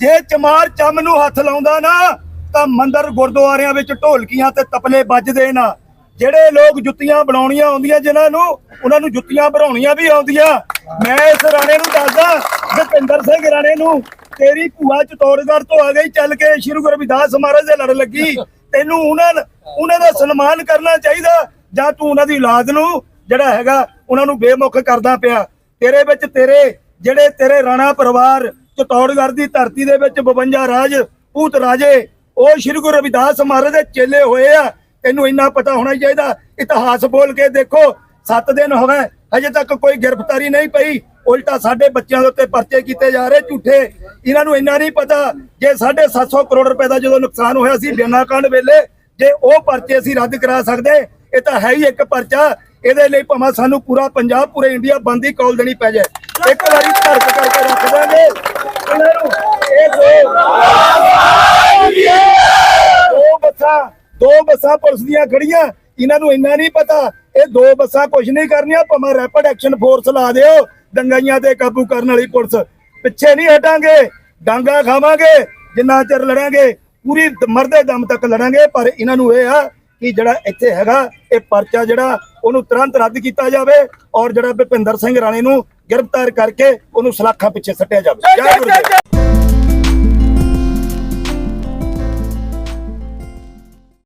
ਜੇ ਚਮਾਰ ਚੰਮ ਨੂੰ ਹੱਥ ਲਾਉਂਦਾ ਨਾ, ਤਾਂ ਮੰਦਰ ਗੁਰਦੁਆਰਿਆਂ ਵਿੱਚ ਢੋਲਕੀਆਂ ਤੇ ਤਪਲੇ ਵੱਜਦੇ ਨਾ। ਜਿਹੜੇ ਲੋਕ ਜੁੱਤੀਆਂ ਬਣਾਉਣੀਆਂ ਆਉਂਦੀਆਂ ਜਿਨ੍ਹਾਂ ਨੂੰ, ਉਹਨਾਂ ਨੂੰ ਜੁੱਤੀਆਂ ਬਣਾਉਣੀਆਂ ਵੀ ਆਉਂਦੀਆਂ। ਮੈਂ ਇਸ ਰਾਣੇ ਨੂੰ ਦੱਸਦਾ, ਜਤਿੰਦਰ ਸਿੰਘ ਰਾਣੇ ਨੂੰ, ਤੇਰੀ ਭੂਆ ਚਤੌੜਗੜ੍ਹ ਤੋਂ ਆ ਗਈ, ਚੱਲ ਕੇ ਸ਼੍ਰੀ ਗੁਰੂ ਰਵਿਦਾਸ ਮਹਾਰਾਜ ਦੇ ਲੜ ਲੱਗੀ। ਤੈਨੂੰ ਉਹਨਾਂ ਉਹਨਾਂ ਦਾ ਸਨਮਾਨ ਕਰਨਾ ਚਾਹੀਦਾ, ਜਾਂ ਤੂੰ ਉਹਨਾਂ ਦੀ ਔਲਾਦ ਨੂੰ, ਜਿਹੜਾ ਹੈਗਾ, ਉਹਨਾਂ ਨੂੰ ਬੇਮੁਖ ਕਰਦਾ ਪਿਆ। ਤੇਰੇ ਵਿੱਚ ਤੇਰੇ, ਜਿਹੜੇ ਤੇਰੇ ਰਾਣਾ ਪਰਿਵਾਰ ਚਤੌੜਗੜ੍ਹ ਦੀ ਧਰਤੀ ਦੇ ਵਿੱਚ 52 ਰਾਜ, ਭੂਤ ਰਾਜੇ, ਉਹ ਸ਼੍ਰੀ ਗੁਰੂ ਰਵਿਦਾਸ ਮਹਾਰਾਜ ਦੇ ਚੇਲੇ ਹੋਏ ਆ। ਤੈਨੂੰ ਇੰਨਾ ਪਤਾ ਹੋਣਾ ਚਾਹੀਦਾ। ਇਤਿਹਾਸ ਬੋਲ ਕੇ ਦੇਖੋ 7 ਦਿਨ ਹੋ ਗਏ, ਹਜੇ ਤੱਕ ਕੋਈ ਗ੍ਰਿਫਤਾਰੀ ਨਹੀਂ ਪਈ। ਉਲਟਾ ਸਾਡੇ ਬੱਚਿਆਂ ਦੇ ਉੱਤੇ ਪਰਚੇ ਕੀਤੇ ਜਾ ਰਹੇ ਝੂਠੇ। ਇਹਨਾਂ ਨੂੰ ਇੰਨਾ ਨਹੀਂ ਪਤਾ ਜੇ 750 ਕਰੋੜ ਰੁਪਏ ਦਾ ਜਦੋਂ ਨੁਕਸਾਨ ਹੋਇਆ ਸੀ ਬਿਆਨਾ ਕਾਂਡ ਵੇਲੇ, ਜੇ ਉਹ ਪਰਚੇ ਅਸੀਂ ਰੱਦ ਕਰਾ ਸਕਦੇ, ਇਹ ਤਾਂ ਹੈ ਹੀ ਇੱਕ ਪਰਚਾ। ਇਹਦੇ ਲਈ ਭਾਵੇਂ ਸਾਨੂੰ ਪੂਰਾ ਪੰਜਾਬ, ਪੂਰੇ ਇੰਡੀਆ ਬੰਦ ਹੀ ਕੌਲ ਦੇਣੀ ਪੈ ਜਾਏ। ਇੱਕ ਵਾਰੀ ਧਰਕ ਕਰਕੇ ਰੱਖ ਦਾਂਗੇ। ਇਹਨਾਂ ਨੂੰ ਇਹ ਦੋ ਦੋ ਬੱਸਾਂ ਦੋ ਬੱਸਾਂ ਪੁਲਿਸ ਦੀਆਂ ਖੜੀਆਂ। ਇਹਨਾਂ ਨੂੰ ਇੰਨਾ ਨਹੀਂ ਪਤਾ। ਇਹ ਦੋ ਬੱਸਾਂ ਕੁਝ ਨਹੀਂ ਕਰਨੀਆਂ। ਭਾਵੇਂ ਰੈਪਿਡ ਐਕਸ਼ਨ ਫੋਰਸ ਲਾ ਦਿਓ। ਦੰਗਾਈਆਂ ਤੇ ਕਾਬੂ ਕਰਨ ਵਾਲੀ ਪੁਲਿਸ। ਪਿੱਛੇ ਨਹੀਂ ਹਟਾਂਗੇ। ਡਾਂਗਾ ਖਾਵਾਂਗੇ। ਜਿੰਨਾ ਚਿਰ ਲੜਾਂਗੇ, ਪੂਰੀ ਮਰਦੇ ਦਮ ਤੱਕ ਲੜਾਂਗੇ। ਪਰ ਇਹਨਾਂ ਨੂੰ ਇਹ ਆ ਕਿ ਜਿਹੜਾ ਇੱਥੇ ਹੈਗਾ ਇਹ ਪਰਚਾ ਜਿਹੜਾ ਉਹਨੂੰ ਤੁਰੰਤ ਰੱਦ ਕੀਤਾ ਜਾਵੇ ਔਰ ਜਿਹੜਾ ਭੁਪਿੰਦਰ ਸਿੰਘ ਰਾਣੇ ਨੂੰ ਗ੍ਰਿਫਤਾਰ ਕਰਕੇ ਉਹਨੂੰ ਸਲਾਖਾਂ ਪਿੱਛੇ ਸੱਟਿਆ ਜਾਵੇ।